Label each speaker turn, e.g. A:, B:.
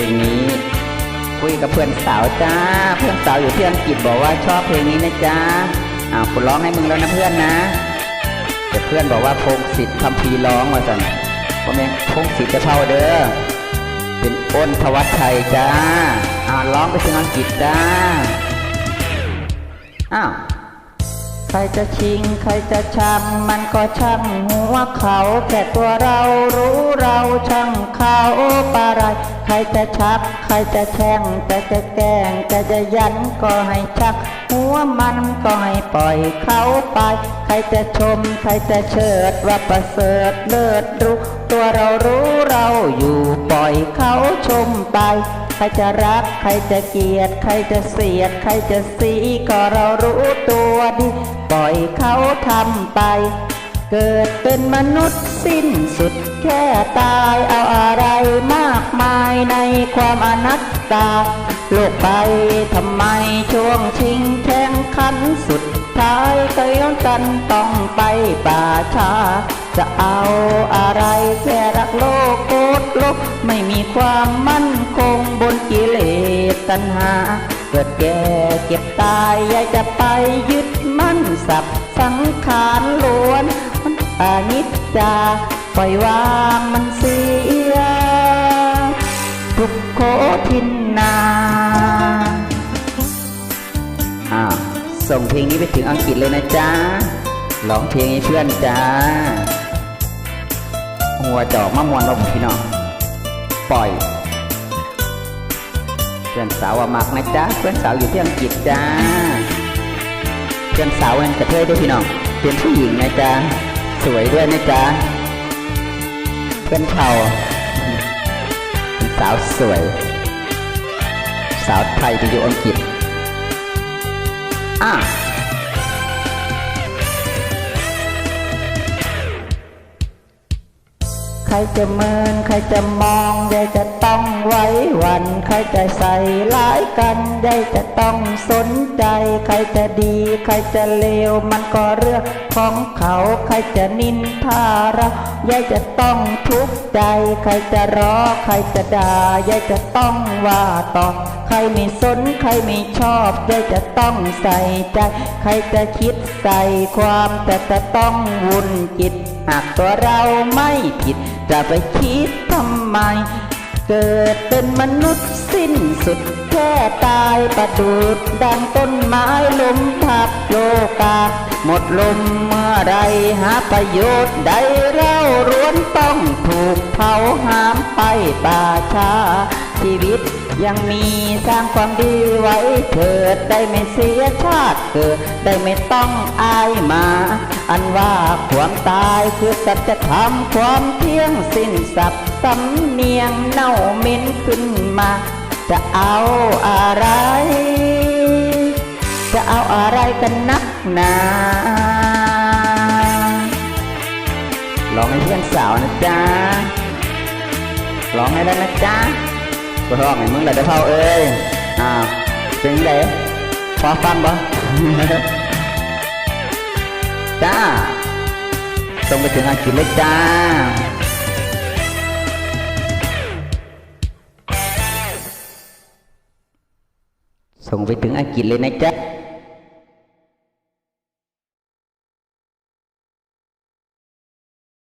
A: ลงนี้ คุยกับเพื่อนสาวจ้า เพื่อนสาวอยู่ที่อังกฤษบอกว่าชอบเพลงนี้นะจ้าอ้าวคุณร้องให้มึงแล้วนะเพื่อนนะแต่เพื่อนบอกว่าพงศิษฐ์คำพีร้องมาสั่นเพราะแม่งพงศิษฐ์จะเท่าเด้อเป็นอ้นทวัชชัยจ้าอ่าร้องไปถึงอังกฤษจ้าอ้าวใครจะชิงใครจะชังมันก็ช่างหัวเขาแค่ตัวเรารู้เราช่างเขาปะไร รจะชัก ใครจะแช่งแต่จะแกล้งแต่จะยันก็ให้ชัก หัวมันก็ให้ปล่อยเขาไป ใครจะชม ใครจะเชิดว่าประเสริฐเลิศรู้ตัวเรารู้เราอยู่ปล่อยเขาชมไป ใครจะรัก ใครจะเกลียด ใครจะเสียด ใครจะสีก็เรารู้ตัวดีปล่อยเขาทำไป เกิดเป็นมนุษย์สิ้นสุดแค่ตายเอาอะไรมา มายในความอนัตตา โลกไปทำไมช่วงชิงแข่งขันสุดท้ายก็ย้อนกันต้องไปป่าชา จะเอาอะไรแค่รักโลกโกดลกไม่มีความมั่นคงบนกิเลสตัณหา เกิดแก่เก็บตายอยากจะไปยึดมั่นสับสังขารล้วนมันอนิจจาปล่อยวางมัน อ่าวส่งเพลงนี้ไปถึงอังกฤษเลยนะจ๊ะร้องเพลงให้เพื่อนจ้าหัวจอกมะมวนเราพี่น้องปล่อย เพื่อนสาวว่ามักนะจ๊ะเพื่อนสาวอยู่ที่อังกฤษจ้าเพื่อนสาวเป็นกระเทยด้วยพี่น้องเป็นผู้หญิงนะจ๊ะสวยด้วยนะจ๊ะเพื่อนเผาสาวสวย สาวไทยที่อยู่อังกฤษ อะใครจะเมินใครจะมองยายจะต้องไว้วัน ใครจะใส่ร้ายกันยายจะต้องสนใจ ใครจะดี ใครจะเลวมันก็เรื่อง ของเขาใครจะนินทาเรายายจะต้องทุกข์ใจ ใครจะรอใครจะด่ายายจะต้องว่าตอใครไม่สนใครไม่ชอบยายจะต้องใส่ใจ ใครจะคิดใส่ความแต่จะต้องวุ่นจิต หากตัวเราไม่ผิดจะไปคิดทำไม เกิดเป็นมนุษย์สิ้นสุดแค่ตายประดูดดังต้นไม้ลมทับโลกา หมดลมเมื่อใดหาประโยชน์ใดเราร้วนต้องถูกเผาหามไปป่าชา ชีวิต ยังมีสร้างความดีไว้เถิดได้ไม่เสียชาติเกิด ได้ไม่ต้องอายมา อันว่าความตายคือสัจธรรมความเที่ยงสิ้นสับสำเนียงเน่าเหม็นขึ้นมา จะเอาอะไร จะเอาอะไรกันนักหนาร้องให้เพื่อนสาวนะจ๊ะร้องให้ได้นะจ๊ะ ก็ร้องให้มึงเลยเด้เพ่อเอ้ยอ่าวเป็นไงพอฟังบ่จ้าส่งไปถึงอังกฤษเลยจ้าส่งไปถึงอังกฤษเลยนะจ๊ะ